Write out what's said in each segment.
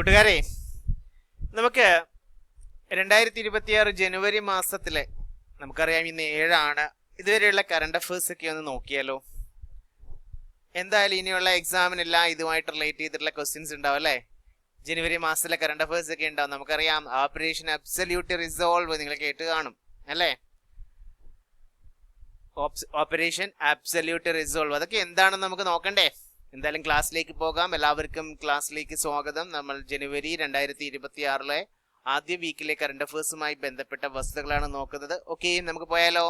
കൂട്ടുകാരെ നമുക്ക് രണ്ടായിരത്തി ഇരുപത്തിയാറ് ജനുവരി മാസത്തിലെ നമുക്കറിയാം ഇന്ന് ഏഴാണ്. ഇതുവരെയുള്ള കറണ്ട് അഫേഴ്സ് ഒക്കെ ഒന്ന് നോക്കിയാലോ? എന്തായാലും ഇനിയുള്ള എക്സാമിനെല്ലാം ഇതുമായിട്ട് റിലേറ്റ് ചെയ്തിട്ടുള്ള ക്വസ്റ്റ്യൻസ് ഉണ്ടാവും അല്ലേ? ജനുവരി മാസത്തിലെ കറണ്ട് അഫേഴ്സ് ഒക്കെ ഉണ്ടാവും. നമുക്കറിയാം ഓപ്പറേഷൻ അബ്സല്യൂട്ട് റിസോൾവ് നിങ്ങൾ കേട്ട് കാണും അല്ലേ? ഓപ്പറേഷൻ അബ്സല്യൂട്ട് റിസോൾവ് അതൊക്കെ എന്താണെന്ന് നമുക്ക് നോക്കണ്ടേ? എന്തായാലും ക്ലാസ്സിലേക്ക് പോകാം. എല്ലാവർക്കും ക്ലാസ്സിലേക്ക് സ്വാഗതം. നമ്മൾ ജനുവരി രണ്ടായിരത്തി ഇരുപത്തി ആറിലെ ആദ്യ വീക്കിലെ കറണ്ട് അഫേഴ്സുമായി ബന്ധപ്പെട്ട വസ്തുതകളാണ് നോക്കുന്നത്. ഓക്കെ നമുക്ക് പോയാലോ?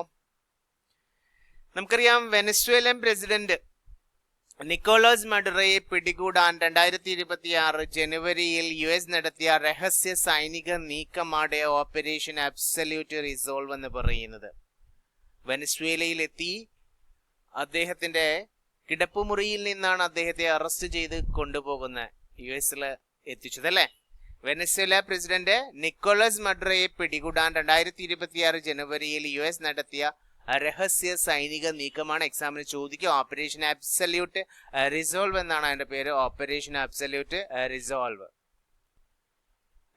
നമുക്കറിയാം വെനസ്വേലൻ പ്രസിഡന്റ് നിക്കോളോസ് മഡുറയെ പിടികൂടാൻ രണ്ടായിരത്തി ഇരുപത്തി ആറ് ജനുവരിയിൽ യു എസ് നടത്തിയ രഹസ്യ സൈനിക നീക്കമാണ് ഓപ്പറേഷൻ അബ്സല്യൂട്ട് റിസോൾവ് എന്ന് പറയുന്നത്. വെനസ്വേലയിലെത്തി അദ്ദേഹത്തിന്റെ കിടപ്പുമുറിയിൽ നിന്നാണ് അദ്ദേഹത്തെ അറസ്റ്റ് ചെയ്ത് കൊണ്ടുപോകുന്ന യു എസിൽ എത്തിച്ചത് അല്ലേ? വെനസ്വേല പ്രസിഡന്റ് നിക്കോളസ് മഡ്രയെ പിടികൂടാൻ രണ്ടായിരത്തി ഇരുപത്തിയാറ് ജനുവരിയിൽ യു എസ് നടത്തിയ രഹസ്യ സൈനിക നീക്കമാണ്. എക്സാമിന് ചോദിക്കുക. ഓപ്പറേഷൻ അബ്സല്യൂട്ട് റിസോൾവ് എന്നാണ് അതിന്റെ പേര്. ഓപ്പറേഷൻ അബ്സല്യൂട്ട് റിസോൾവ്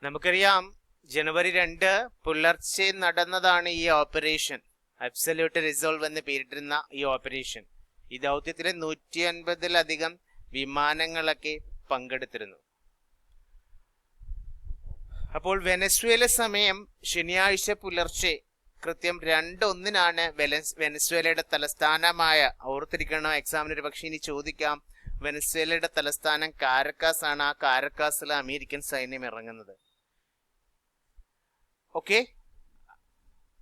നമുക്കറിയാം ജനുവരി രണ്ട് പുലർച്ചെ നടന്നതാണ് ഈ ഓപ്പറേഷൻ അബ്സല്യൂട്ട് റിസോൾവ് എന്ന് പേരിട്ടിരുന്ന ഈ ഓപ്പറേഷൻ ഈ ദൗത്യത്തിൽ നൂറ്റി അൻപതിലധികം വിമാനങ്ങളൊക്കെ പങ്കെടുത്തിരുന്നു. അപ്പോൾ വെനസ്വേല സമയം ശനിയാഴ്ച പുലർച്ചെ കൃത്യം രണ്ടൊന്നിനാണ് വെലസ് വെനസ്വേലയുടെ തലസ്ഥാനമായ ഓർത്തിരിക്കണം എക്സാമിന് പക്ഷേ ഇനി ചോദിക്കാം വെനസ്വേലയുടെ തലസ്ഥാനം കാരക്കാസ് ആണ് ആ കാരക്കാസിൽ അമേരിക്കൻ സൈന്യം ഇറങ്ങുന്നത്. ഓക്കെ?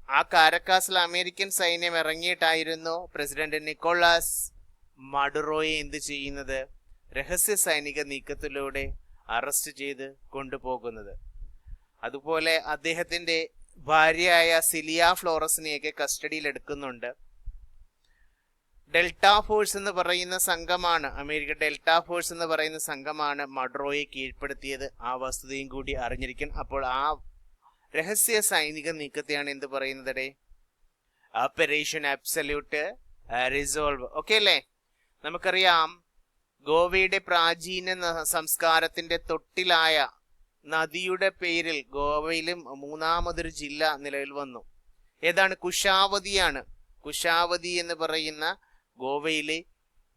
ആ കാരക്കാസിൽ അമേരിക്കൻ സൈന്യം ഇറങ്ങിയിട്ടായിരുന്നു പ്രസിഡന്റ് നിക്കോളാസ് മഡുറോയെ എന്ത് ചെയ്യുന്നത്? രഹസ്യ സൈനിക നീക്കത്തിലൂടെ അറസ്റ്റ് ചെയ്ത് കൊണ്ടുപോകുന്നത്. അതുപോലെ അദ്ദേഹത്തിന്റെ ഭാര്യയായ സിലിയ ഫ്ലോറസിനെയൊക്കെ കസ്റ്റഡിയിൽ എടുക്കുന്നുണ്ട്. ഡെൽറ്റ ഫോഴ്സ് എന്ന് പറയുന്ന സംഘമാണ് അമേരിക്ക ഡെൽറ്റ ഫോഴ്സ് എന്ന് പറയുന്ന സംഘമാണ് മഡ്രോയെ കീഴ്പ്പെടുത്തിയത്. ആ വസ്തുതയും കൂടി അറിഞ്ഞിരിക്കണം. അപ്പോൾ ആ രഹസ്യ സൈനിക നീക്കത്തെയാണ് എന്ത് പറയുന്നത് ഓപ്പറേഷൻ അബ്സല്യൂട്ട് റിസോൾവ് ഓക്കെ അല്ലേ? നമുക്കറിയാം ഗോവയുടെ പ്രാചീന സംസ്കാരത്തിന്റെ തൊട്ടിലായ നദിയുടെ പേരിൽ ഗോവയിലും മൂന്നാമതൊരു ജില്ല നിലവിൽ വന്നു. ഏതാണ്? കുശാവതിയാണ്. കുശാവതി എന്ന് പറയുന്ന ഗോവയിലെ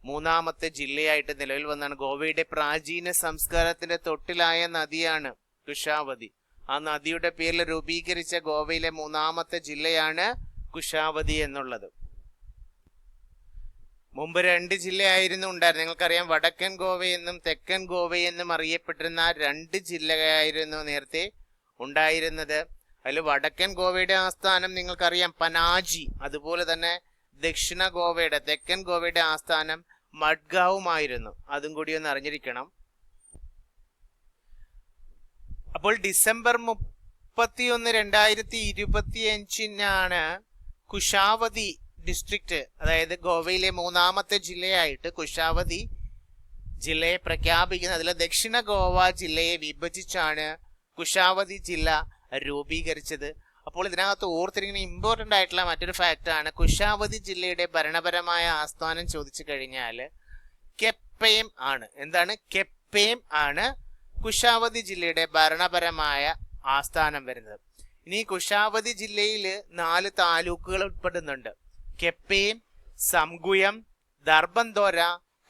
മൂന്നാമത്തെ ജില്ലയായിട്ട് നിലവിൽ വന്നാണ്. ഗോവയുടെ പ്രാചീന സംസ്കാരത്തിന്റെ തൊട്ടിലായ നദിയാണ് കുശാവതി. ആ നദിയുടെ പേരിൽ രൂപീകരിച്ച ഗോവയിലെ മൂന്നാമത്തെ ജില്ലയാണ് കുശാവതി എന്നുള്ളത്. മുമ്പ് രണ്ട് ജില്ലയായിരുന്നു ഉണ്ടായിരുന്നു നിങ്ങൾക്കറിയാം വടക്കൻ ഗോവയെന്നും തെക്കൻ ഗോവയെന്നും അറിയപ്പെട്ടിരുന്ന രണ്ട് ജില്ലയായിരുന്നു നേരത്തെ ഉണ്ടായിരുന്നത്. അതിൽ വടക്കൻ ഗോവയുടെ ആസ്ഥാനം നിങ്ങൾക്കറിയാം പനാജി അതുപോലെ തന്നെ ദക്ഷിണ ഗോവയുടെ തെക്കൻ ഗോവയുടെ ആസ്ഥാനം മഡ്ഗാവുമായിരുന്നു. അതും കൂടി ഒന്ന് അറിഞ്ഞിരിക്കണം. അപ്പോൾ ഡിസംബർ മുപ്പത്തിയൊന്ന് രണ്ടായിരത്തി ഇരുപത്തി കുഷാവതി ഡിസ്ട്രിക്റ്റ് അതായത് ഗോവയിലെ മൂന്നാമത്തെ ജില്ലയായിട്ട് കുഷാവതി ജില്ലയെ പ്രഖ്യാപിക്കുന്നത്. അതിൽ ദക്ഷിണ ഗോവ ജില്ലയെ വിഭജിച്ചാണ് കുഷാവതി ജില്ല രൂപീകരിച്ചത്. അപ്പോൾ ഇതിനകത്ത് ഓർത്തിരിക്കുന്ന ഇമ്പോർട്ടന്റ് ആയിട്ടുള്ള മറ്റൊരു ഫാക്റ്റ് ആണ് കുശാവതി ജില്ലയുടെ ഭരണപരമായ ആസ്ഥാനം ചോദിച്ചു കഴിഞ്ഞാൽ കെപ്പയം ആണ്. എന്താണ്? കെപ്പയം ആണ് കുശാവതി ജില്ലയുടെ ഭരണപരമായ ആസ്ഥാനം വരുന്നത്. ഇനി കുഷാവതി ജില്ലയിൽ നാല് താലൂക്കുകൾ ഉൾപ്പെടുന്നുണ്ട്. കെപ്പേം സംഗുയം ദർബന്തോര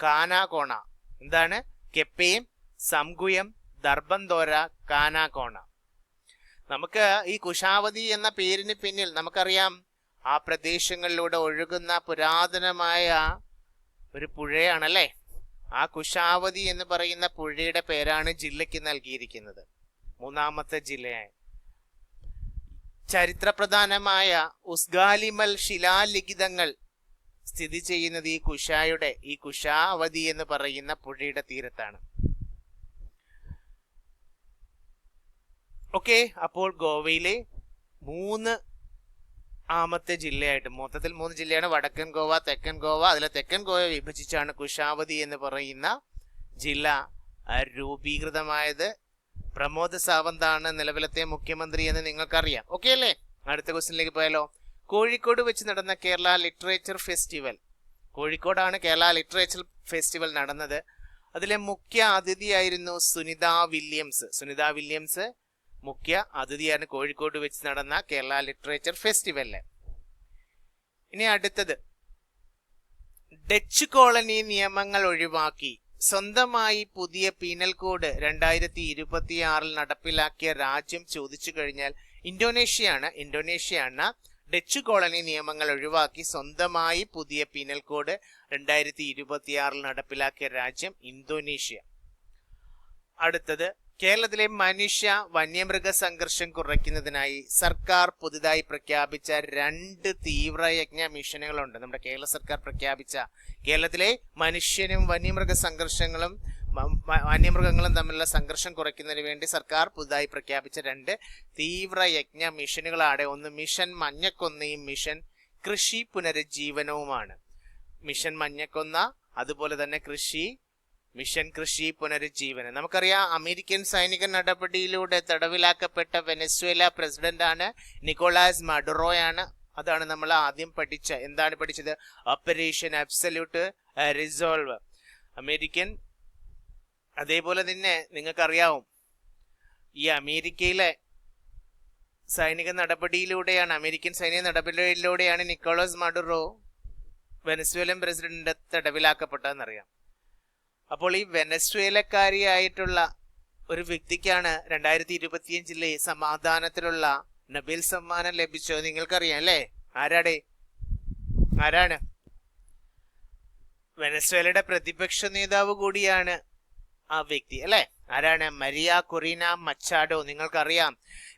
കാനാകോണ. എന്താണ്? കെപ്പേം സംഗുയം ദർബന്തോര കാനാകോണ. നമുക്ക് ഈ കുഷാവതി എന്ന പേരിന് പിന്നിൽ നമുക്കറിയാം ആ പ്രദേശങ്ങളിലൂടെ ഒഴുകുന്ന പുരാതനമായ ഒരു പുഴയാണല്ലേ? ആ കുശാവതി എന്ന് പറയുന്ന പുഴയുടെ പേരാണ് ജില്ലയ്ക്ക് നൽകിയിരിക്കുന്നത്. മൂന്നാമത്തെ ജില്ലയായി. ചരിത്രപ്രധാനമായ ഉസ്ഗാലിമൽ ശിലാലിഖിതങ്ങൾ സ്ഥിതി ചെയ്യുന്നത് ഈ കുഷായുടെ ഈ കുഷാവതി എന്ന് പറയുന്ന പുഴയുടെ തീരത്താണ്. ഓക്കെ അപ്പോൾ ഗോവയിലെ മൂന്ന് ആമത്തെ ജില്ലയായിട്ട്. മൊത്തത്തിൽ മൂന്ന് ജില്ലയാണ്. വടക്കൻ ഗോവ തെക്കൻ ഗോവ. അതിലെ തെക്കൻ ഗോവ വിഭജിച്ചാണ് കുശാവതി എന്ന് പറയുന്ന ജില്ല രൂപീകൃതമായത്. പ്രമോദ് സാവന്താണ് നിലവിലത്തെ മുഖ്യമന്ത്രി എന്ന് നിങ്ങൾക്കറിയാം. ഓക്കെ അല്ലേ? അടുത്ത ക്വസ്റ്റിനിലേക്ക് പോയാലോ. കോഴിക്കോട് വെച്ച് നടന്ന കേരള ലിറ്ററേച്ചർ ഫെസ്റ്റിവൽ. കോഴിക്കോടാണ് കേരള ലിറ്ററേച്ചർ ഫെസ്റ്റിവൽ നടന്നത്. അതിലെ മുഖ്യ അതിഥിയായിരുന്നു സുനിത വില്യംസ്. സുനിത വില്യംസ് മുഖ്യ അതിഥിയാണ് കോഴിക്കോട് വെച്ച് നടന്ന കേരള ലിറ്ററേച്ചർ ഫെസ്റ്റിവലിൽ ഇനി അടുത്തത്. ഡച്ച് കോളനി നിയമങ്ങൾ ഒഴിവാക്കി. സ്വന്തമായി പുതിയ പീനൽ കോഡ് രണ്ടായിരത്തി ഇരുപത്തിയാറിൽ നടപ്പിലാക്കിയ രാജ്യം ചോദിച്ചു കഴിഞ്ഞാൽ ഇന്തോനേഷ്യയാണ്. ഇന്തോനേഷ്യയാണ് ഡച്ച് കോളനി നിയമങ്ങൾ ഒഴിവാക്കി സ്വന്തമായി പുതിയ പീനൽ കോഡ് രണ്ടായിരത്തി ഇരുപത്തിയാറിൽ നടപ്പിലാക്കിയ രാജ്യം ഇന്തോനേഷ്യ. അടുത്തത്. കേരളത്തിലെ മനുഷ്യ വന്യമൃഗ സംഘർഷം കുറയ്ക്കുന്നതിനായി സർക്കാർ പുതുതായി പ്രഖ്യാപിച്ച രണ്ട് തീവ്രയജ്ഞ മിഷനുകളുണ്ട്. നമ്മുടെ കേരള സർക്കാർ പ്രഖ്യാപിച്ച കേരളത്തിലെ മനുഷ്യനും വന്യമൃഗ സംഘർഷങ്ങളും വന്യമൃഗങ്ങളും തമ്മിലുള്ള സംഘർഷം കുറയ്ക്കുന്നതിന് വേണ്ടി സർക്കാർ പുതുതായി പ്രഖ്യാപിച്ച രണ്ട് തീവ്രയജ്ഞ മിഷനുകളാണ്. ഒന്ന് മിഷൻ മഞ്ഞക്കൊന്നയും മിഷൻ കൃഷി പുനരുജ്ജീവനവുമാണ്. മിഷൻ മഞ്ഞക്കൊന്ന അതുപോലെ തന്നെ കൃഷി മിഷൻ കൃഷി പുനരുജ്ജീവനം. നമുക്കറിയാം അമേരിക്കൻ സൈനിക നടപടിയിലൂടെ തടവിലാക്കപ്പെട്ട വെനസ്വേല പ്രസിഡന്റാണ് നിക്കോളാസ് മഡുറോയാണ്. അതാണ് നമ്മൾ ആദ്യം പഠിച്ച എന്താണ് പഠിച്ചത്? ഓപ്പറേഷൻ അബ്സല്യൂട്ട് റിസോൾവ് അമേരിക്കൻ അതേപോലെ തന്നെ നിങ്ങൾക്കറിയാവും ഈ അമേരിക്കയിലെ സൈനിക നടപടിയിലൂടെയാണ് അമേരിക്കൻ സൈനിക നടപടിയിലൂടെയാണ് നിക്കോളാസ് മഡുറോ വെനസ്വേലൻ പ്രസിഡന്റ് തടവിലാക്കപ്പെട്ടതെന്നറിയാം. അപ്പോൾ ഈ വെനസ്വേലക്കാരിയായിട്ടുള്ള ഒരു വ്യക്തിക്കാണ് രണ്ടായിരത്തി ഇരുപത്തിയഞ്ചിലെ സമാധാനത്തിലുള്ള നബീൽ സമ്മാനം ലഭിച്ചോ നിങ്ങൾക്കറിയാം അല്ലേ? ആരാടേ? ആരാണ്? വെനസ്വേലയുടെ പ്രതിപക്ഷ നേതാവ് കൂടിയാണ് ആ വ്യക്തി അല്ലെ? ആരാണ്? മരിയ കൊറീന മച്ചാഡോ നിങ്ങൾക്കറിയാം.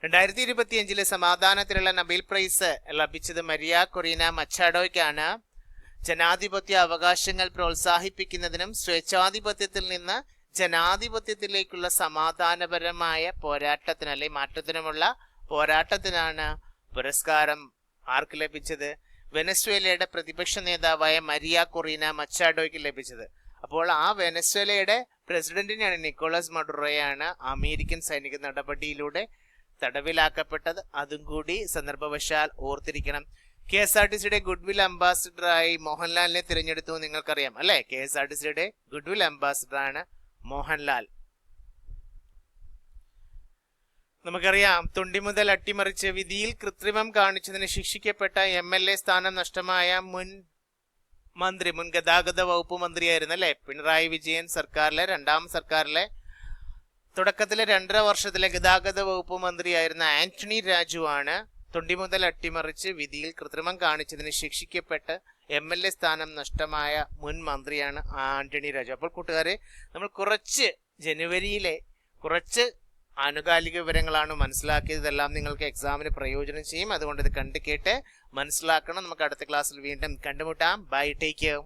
രണ്ടായിരത്തി ഇരുപത്തിയഞ്ചിലെ സമാധാനത്തിലുള്ള നബീൽ പ്രൈസ് ലഭിച്ചത് മരിയ കൊറീന മച്ചാഡോയ്ക്കാണ് ജനാധിപത്യ അവകാശങ്ങൾ പ്രോത്സാഹിപ്പിക്കുന്നതിനും സ്വേച്ഛാധിപത്യത്തിൽ നിന്ന് ജനാധിപത്യത്തിലേക്കുള്ള സമാധാനപരമായ പോരാട്ടത്തിന് അല്ലെ മാറ്റത്തിനുമുള്ള പോരാട്ടത്തിനാണ് പുരസ്കാരം ആർക്ക് ലഭിച്ചത്? വെനസ്വേലയുടെ പ്രതിപക്ഷ നേതാവായ മരിയ കൊറീന മച്ചാഡോയ്ക്ക് ലഭിച്ചത്. അപ്പോൾ ആ വെനസ്വേലയുടെ പ്രസിഡന്റിനെയാണ് നിക്കോളസ് മഡുറോയാണ് അമേരിക്കൻ സൈനിക നടപടിയിലൂടെ തടവിലാക്കപ്പെട്ടത്. അതും കൂടി സന്ദർഭവശാൽ ഓർത്തിരിക്കണം. കെ എസ് ആർ ടി സിയുടെ ഗുഡ്വിൽ അംബാസിഡറായി മോഹൻലാലിനെ തിരഞ്ഞെടുത്തു നിങ്ങൾക്കറിയാം അല്ലെ? കെ എസ് ആർ ടി സിയുടെ ഗുഡ്വിൽ അംബാസിഡറാണ് മോഹൻലാൽ. നമുക്കറിയാം തൊണ്ടി മുതൽ അട്ടിമറിച്ച് വിധിയിൽ കൃത്രിമം കാണിച്ചതിന് ശിക്ഷിക്കപ്പെട്ട എം എൽ എ സ്ഥാനം നഷ്ടമായ മുൻ മന്ത്രി മുൻ ഗതാഗത വകുപ്പ് മന്ത്രിയായിരുന്നു അല്ലെ? പിണറായി വിജയൻ സർക്കാരിലെ രണ്ടാം സർക്കാരിലെ തുടക്കത്തിലെ രണ്ടര വർഷത്തിലെ ഗതാഗത വകുപ്പ് മന്ത്രിയായിരുന്ന ആന്റണി രാജു ആണ് തൊണ്ടി മുതൽ അട്ടിമറിച്ച് വിധിയിൽ കൃത്രിമം കാണിച്ചതിന് ശിക്ഷിക്കപ്പെട്ട് എം എൽ എ സ്ഥാനം നഷ്ടമായ മുൻ മന്ത്രിയാണ് ആന്റണി രാജു. അപ്പോൾ കൂട്ടുകാരെ നമ്മൾ കുറച്ച് ജനുവരിയിലെ കുറച്ച് ആനുകാലിക വിവരങ്ങളാണ് മനസ്സിലാക്കിയത് ഇതെല്ലാം നിങ്ങൾക്ക് എക്സാമിന് പ്രയോജനം ചെയ്യും. അതുകൊണ്ട് ഇത് കണ്ടു കേട്ട് മനസ്സിലാക്കണം. നമുക്ക് അടുത്ത ക്ലാസ്സിൽ വീണ്ടും കണ്ടുമുട്ടാം. Bye take care